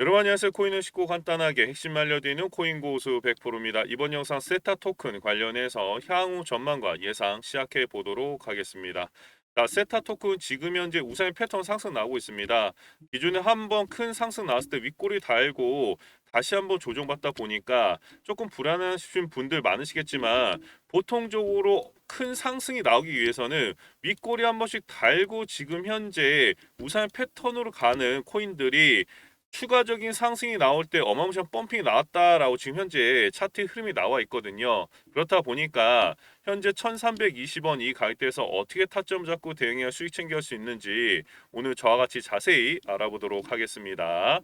여러분 안녕하세요. 코인을 쉽고 간단하게 핵심 알려드리는 코인 고수 100%입니다. 이번 영상 세타 토큰 관련해서 향후 전망과 예상 시작해 보도록 하겠습니다. 자, 세타 토큰 지금 현재 우상의 패턴 상승 나오고 있습니다. 기존에 한번 큰 상승 나왔을 때 윗꼬리 달고 다시 한번 조정받다 보니까 조금 불안하신 분들 많으시겠지만 보통적으로 큰 상승이 나오기 위해서는 윗꼬리 한 번씩 달고 지금 현재 우상의 패턴으로 가는 코인들이 추가적인 상승이 나올 때 어마무시한 펌핑이 나왔다라고 지금 현재 차트 흐름이 나와 있거든요. 그렇다 보니까 현재 1320원 이 가격대에서 어떻게 타점 잡고 대응해야 수익 챙길 수 있는지 오늘 저와 같이 자세히 알아보도록 하겠습니다.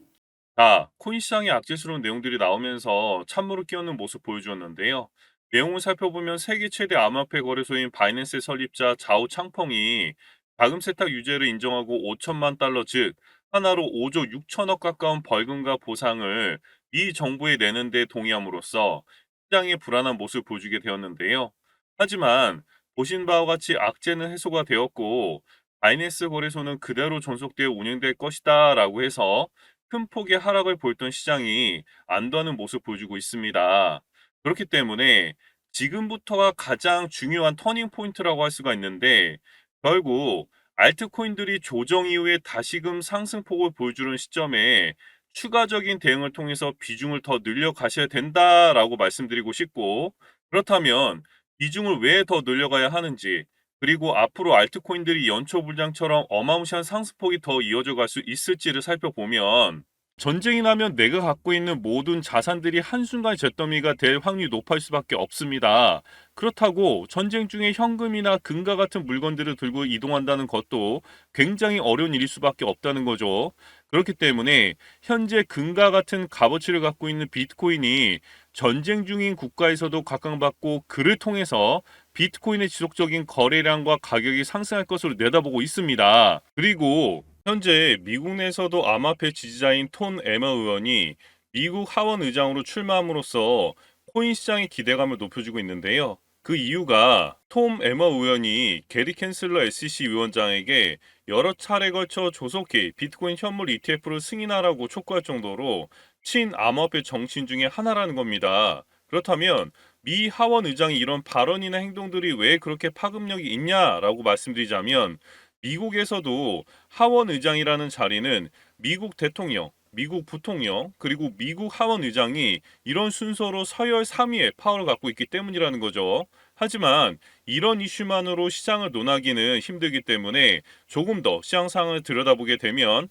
자, 코인 시장에 악재스러운 내용들이 나오면서 찬물을 끼얹는 모습 보여주었는데요. 내용을 살펴보면 세계 최대 암호화폐 거래소인 바이낸스 설립자 자오 창펑이 자금 세탁 유죄를 인정하고 5천만 달러 즉 하나로 5조 6천억 가까운 벌금과 보상을 미 정부에 내는 데 동의함으로써 시장의 불안한 모습을 보여주게 되었는데요. 하지만 보신 바와 같이 악재는 해소가 되었고 바이낸스 거래소는 그대로 존속되어 운영될 것이다 라고 해서 큰 폭의 하락을 보였던 시장이 안도하는 모습을 보여주고 있습니다. 그렇기 때문에 지금부터가 가장 중요한 터닝 포인트라고 할 수가 있는데 결국 알트코인들이 조정 이후에 다시금 상승폭을 보여주는 시점에 추가적인 대응을 통해서 비중을 더 늘려 가셔야 된다라고 말씀드리고 싶고 그렇다면 비중을 왜 더 늘려가야 하는지 그리고 앞으로 알트코인들이 연초 불장처럼 어마무시한 상승폭이 더 이어져 갈 수 있을지를 살펴보면 전쟁이 나면 내가 갖고 있는 모든 자산들이 한순간 잿더미가 될 확률이 높을 수밖에 없습니다. 그렇다고 전쟁 중에 현금이나 금과 같은 물건들을 들고 이동한다는 것도 굉장히 어려운 일일 수밖에 없다는 거죠. 그렇기 때문에 현재 금과 같은 값어치를 갖고 있는 비트코인이 전쟁 중인 국가에서도 각광받고 그를 통해서 비트코인의 지속적인 거래량과 가격이 상승할 것으로 내다보고 있습니다. 그리고 현재 미국 내에서도 암호화폐 지지자인 톤 에머 의원이 미국 하원 의장으로 출마함으로써 코인 시장의 기대감을 높여주고 있는데요. 그 이유가 톰 에머 의원이 게리 캔슬러 SEC 위원장에게 여러 차례 걸쳐 조속히 비트코인 현물 ETF를 승인하라고 촉구할 정도로 친 암호화폐 정신 중에 하나라는 겁니다. 그렇다면 미 하원 의장이 이런 발언이나 행동들이 왜 그렇게 파급력이 있냐라고 말씀드리자면 미국에서도 하원 의장이라는 자리는 미국 대통령, 미국 부통령, 그리고 미국 하원 의장이 이런 순서로 서열 3위의 파워를 갖고 있기 때문이라는 거죠. 하지만 이런 이슈만으로 시장을 논하기는 힘들기 때문에 조금 더 시장 상황을 들여다보게 되면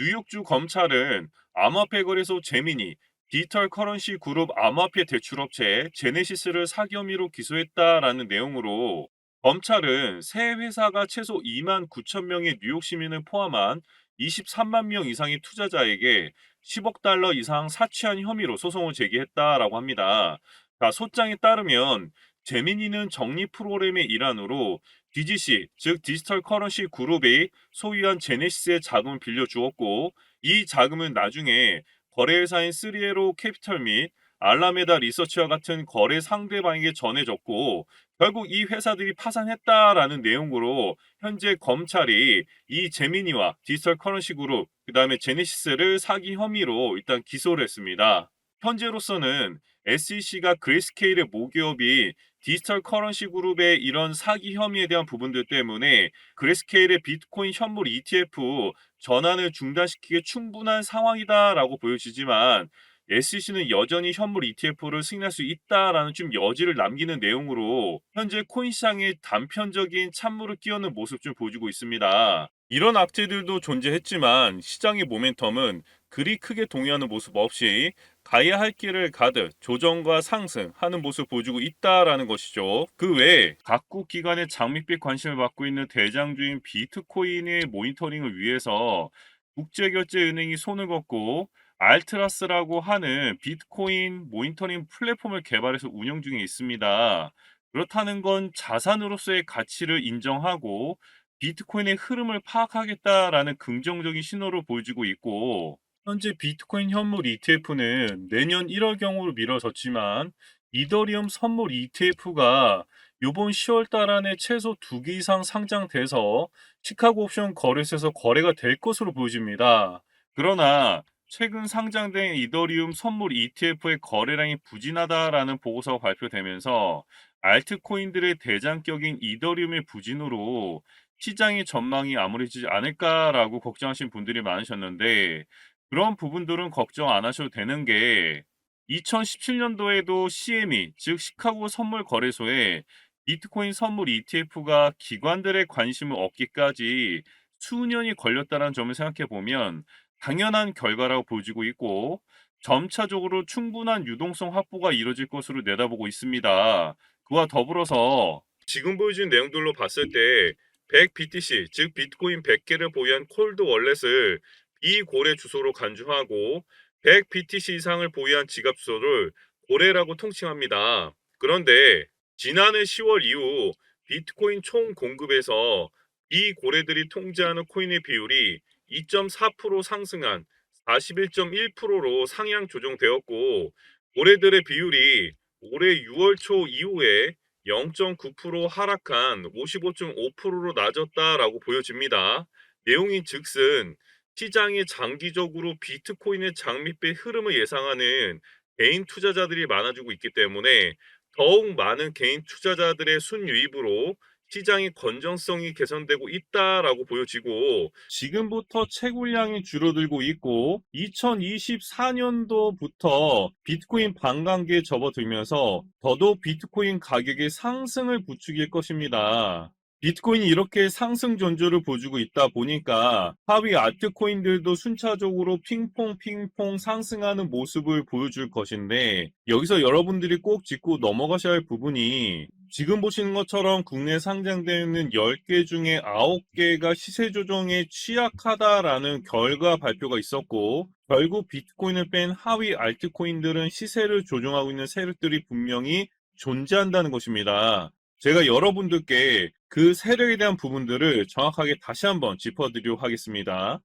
뉴욕주 검찰은 암호화폐 거래소 제미니 디지털 커런시 그룹 암호화폐 대출업체 제네시스를 사기 혐의로 기소했다라는 내용으로 검찰은 새 회사가 최소 2만 9천 명의 뉴욕 시민을 포함한 23만 명 이상의 투자자에게 10억 달러 이상 사취한 혐의로 소송을 제기했다라고 합니다. 자, 소장에 따르면 제미니는 적립 프로그램의 일환으로 DGC, 즉 디지털 커런시 그룹이 소유한 제네시스의 자금을 빌려주었고 이 자금은 나중에 거래회사인 3에로 캐피털 및 알라메다 리서치와 같은 거래 상대방에게 전해졌고 결국 이 회사들이 파산했다라는 내용으로 현재 검찰이 이 제미니와 디지털 커런시 그룹 그 다음에 제네시스를 사기 혐의로 일단 기소를 했습니다. 현재로서는 SEC가 그레이스케일의 모기업이 디지털 커런시 그룹의 이런 사기 혐의에 대한 부분들 때문에 그레이스케일의 비트코인 현물 ETF 전환을 중단시키기에 충분한 상황이다라고 보여지지만 SEC는 여전히 현물 ETF를 승인할 수 있다라는 좀 여지를 남기는 내용으로 현재 코인 시장에 단편적인 찬물을 끼얹는 모습 좀 보여주고 있습니다. 이런 악재들도 존재했지만 시장의 모멘텀은 그리 크게 동의하는 모습 없이 가야 할 길을 가듯 조정과 상승하는 모습 보여주고 있다라는 것이죠. 그 외에 각국 기관의 장밋빛 관심을 받고 있는 대장주인 비트코인의 모니터링을 위해서 국제결제은행이 손을 걷고 알트라스라고 하는 비트코인 모니터링 플랫폼을 개발해서 운영 중에 있습니다. 그렇다는 건 자산으로서의 가치를 인정하고 비트코인의 흐름을 파악하겠다라는 긍정적인 신호를 보여주고 있고 현재 비트코인 현물 ETF는 내년 1월경으로 미뤄졌지만 이더리움 선물 ETF가 이번 10월 달 안에 최소 2개 이상 상장돼서 시카고 옵션 거래소에서 거래가 될 것으로 보여집니다. 그러나 최근 상장된 이더리움 선물 ETF의 거래량이 부진하다라는 보고서가 발표되면서 알트코인들의 대장격인 이더리움의 부진으로 시장의 전망이 암울해지지 않을까라고 걱정하신 분들이 많으셨는데 그런 부분들은 걱정 안 하셔도 되는 게 2017년도에도 CME 즉 시카고 선물 거래소에 비트코인 선물 ETF가 기관들의 관심을 얻기까지 수년이 걸렸다는 점을 생각해 보면 당연한 결과라고 보여지고 있고 점차적으로 충분한 유동성 확보가 이뤄질 것으로 내다보고 있습니다. 그와 더불어서 지금 보여준 내용들로 봤을 때 100 BTC 즉 비트코인 100개를 보유한 콜드 월렛을 비고래 주소로 간주하고 100 BTC 이상을 보유한 지갑 주소를 고래라고 통칭합니다. 그런데 지난해 10월 이후 비트코인 총 공급에서 비고래들이 통제하는 코인의 비율이 2.4% 상승한 41.1%로 상향 조정되었고 고래들의 비율이 올해 6월 초 이후에 0.9% 하락한 55.5%로 낮았다라고 보여집니다. 내용인 즉슨 시장에 장기적으로 비트코인의 장밋빛 흐름을 예상하는 개인 투자자들이 많아지고 있기 때문에 더욱 많은 개인 투자자들의 순유입으로 시장의 건전성이 개선되고 있다라고 보여지고 지금부터 채굴량이 줄어들고 있고 2024년도부터 비트코인 반감기에 접어들면서 더더욱 비트코인 가격의 상승을 부추길 것입니다. 비트코인이 이렇게 상승 전조를 보여주고 있다 보니까 하위 알트코인들도 순차적으로 핑퐁 핑퐁 상승하는 모습을 보여줄 것인데 여기서 여러분들이 꼭 짚고 넘어가셔야 할 부분이 지금 보시는 것처럼 국내 상장되는 10개 중에 9개가 시세 조정에 취약하다라는 결과 발표가 있었고 결국 비트코인을 뺀 하위 알트코인들은 시세를 조정하고 있는 세력들이 분명히 존재한다는 것입니다. 제가 여러분들께 그 세력에 대한 부분들을 정확하게 다시 한번 짚어드리도록 하겠습니다.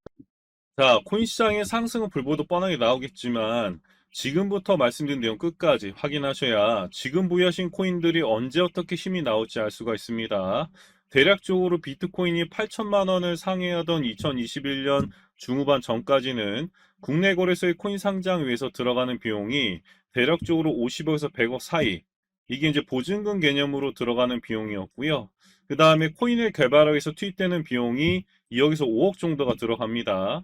자, 코인 시장의 상승은 불보듯 뻔하게 나오겠지만 지금부터 말씀드린 내용 끝까지 확인하셔야 지금 보유하신 코인들이 언제 어떻게 힘이 나올지 알 수가 있습니다. 대략적으로 비트코인이 8천만 원을 상회하던 2021년 중후반 전까지는 국내 거래소의 코인 상장 위해서 들어가는 비용이 대략적으로 50억에서 100억 사이 이게 이제 보증금 개념으로 들어가는 비용이었고요. 그 다음에 코인을 개발하기 위해서 투입되는 비용이 2억에서 5억 정도가 들어갑니다.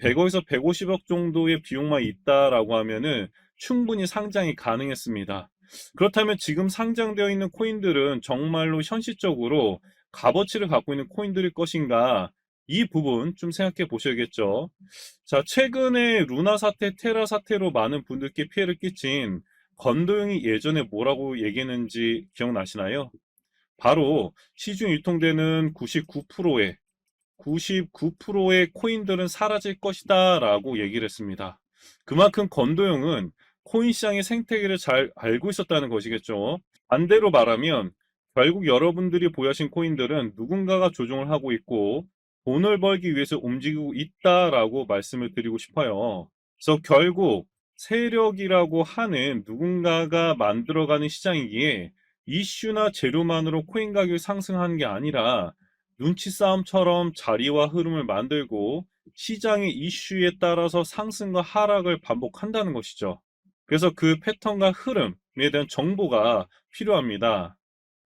100억에서 150억 정도의 비용만 있다라고 하면은 충분히 상장이 가능했습니다. 그렇다면 지금 상장되어 있는 코인들은 정말로 현실적으로 값어치를 갖고 있는 코인들일 것인가? 이 부분 좀 생각해 보셔야겠죠. 자, 최근에 루나 사태, 테라 사태로 많은 분들께 피해를 끼친 건도영이 예전에 뭐라고 얘기했는지 기억나시나요? 바로 시중 유통되는 99%의 99%의 코인들은 사라질 것이다 라고 얘기를 했습니다. 그만큼 건도영은 코인 시장의 생태계를 잘 알고 있었다는 것이겠죠. 반대로 말하면 결국 여러분들이 보유하신 코인들은 누군가가 조종을 하고 있고 돈을 벌기 위해서 움직이고 있다라고 말씀을 드리고 싶어요. 그래서 결국 세력이라고 하는 누군가가 만들어가는 시장이기에 이슈나 재료만으로 코인 가격이 상승하는 게 아니라 눈치 싸움처럼 자리와 흐름을 만들고 시장의 이슈에 따라서 상승과 하락을 반복한다는 것이죠. 그래서 그 패턴과 흐름에 대한 정보가 필요합니다.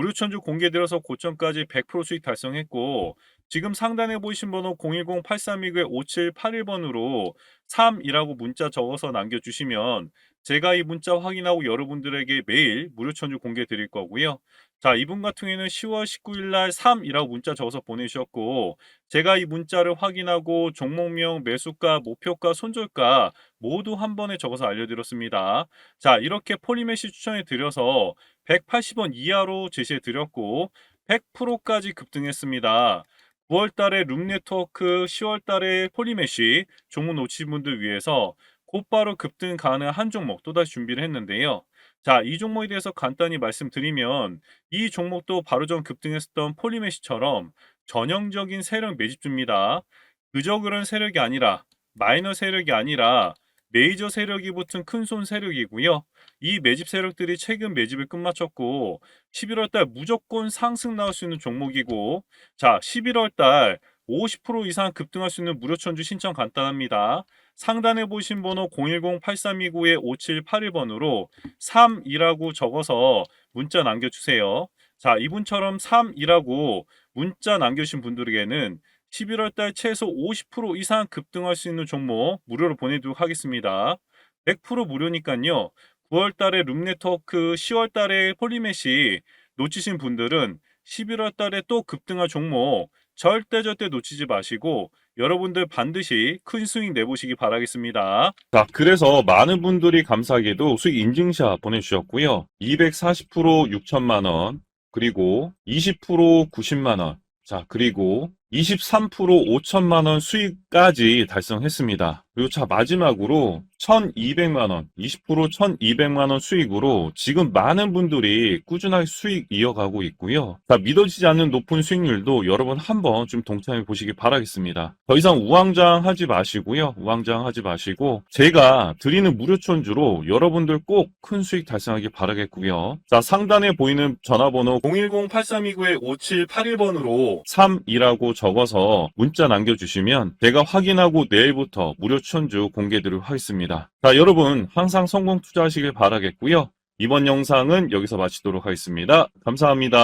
무료천주 공개되어서 고점까지 100% 수익 달성했고 지금 상단에 보이신 번호 010-8329-5781번으로 3이라고 문자 적어서 남겨주시면 제가 이 문자 확인하고 여러분들에게 매일 무료 천주 공개 드릴 거고요. 자, 이분 같은 경우에는 10월 19일 날 3이라고 문자 적어서 보내주셨고 제가 이 문자를 확인하고 종목명, 매수가, 목표가, 손절가 모두 한 번에 적어서 알려드렸습니다. 자, 이렇게 폴리메시 추천해 드려서 180원 이하로 제시해 드렸고 100%까지 급등했습니다. 9월 달에 룸네트워크, 10월 달에 폴리메시 종목 놓친 분들 위해서 곧바로 급등 가능한 한 종목 또다시 준비를 했는데요. 자, 이 종목에 대해서 간단히 말씀드리면 이 종목도 바로 전 급등했었던 폴리메시처럼 전형적인 세력 매집주입니다. 그저 그런 세력이 아니라 마이너 세력이 아니라 메이저 세력이 붙은 큰손 세력이고요. 이 매집 세력들이 최근 매집을 끝마쳤고 11월 달 무조건 상승 나올 수 있는 종목이고 자, 11월 달 50% 이상 급등할 수 있는 무료 천주 신청 간단합니다. 상단에 보신 번호 010-8329-5781번으로 3이라고 적어서 문자 남겨주세요. 자, 이분처럼 3이라고 문자 남겨주신 분들에게는 11월 달 최소 50% 이상 급등할 수 있는 종목 무료로 보내도록 하겠습니다. 100% 무료니까요. 9월 달에 룸네트워크, 10월 달에 폴리메시 놓치신 분들은 11월 달에 또 급등할 종목 절대 절대 놓치지 마시고 여러분들 반드시 큰 수익 내보시기 바라겠습니다. 자, 그래서 많은 분들이 감사하게도 수익 인증샷 보내주셨고요. 240% 6천만 원, 그리고 20% 90만 원, 자, 그리고 23% 5천만 원 수익까지 달성했습니다. 그리고 자, 마지막으로 1200만 원, 20% 1200만 원 수익으로 지금 많은 분들이 꾸준하게 수익 이어가고 있고요. 자, 믿어지지 않는 높은 수익률도 여러분 한번 좀 동참해 보시기 바라겠습니다. 더 이상 우왕좌왕하지 마시고요. 우왕좌왕하지 마시고 제가 드리는 무료 천주로 여러분들 꼭 큰 수익 달성하기 바라겠고요. 자, 상단에 보이는 전화번호 010-8329-5781번으로 3이라고 적어서 문자 남겨주시면 제가 확인하고 내일부터 무료 천주 공개드리도록 하겠습니다. 자, 여러분 항상 성공 투자하시길 바라겠고요. 이번 영상은 여기서 마치도록 하겠습니다. 감사합니다.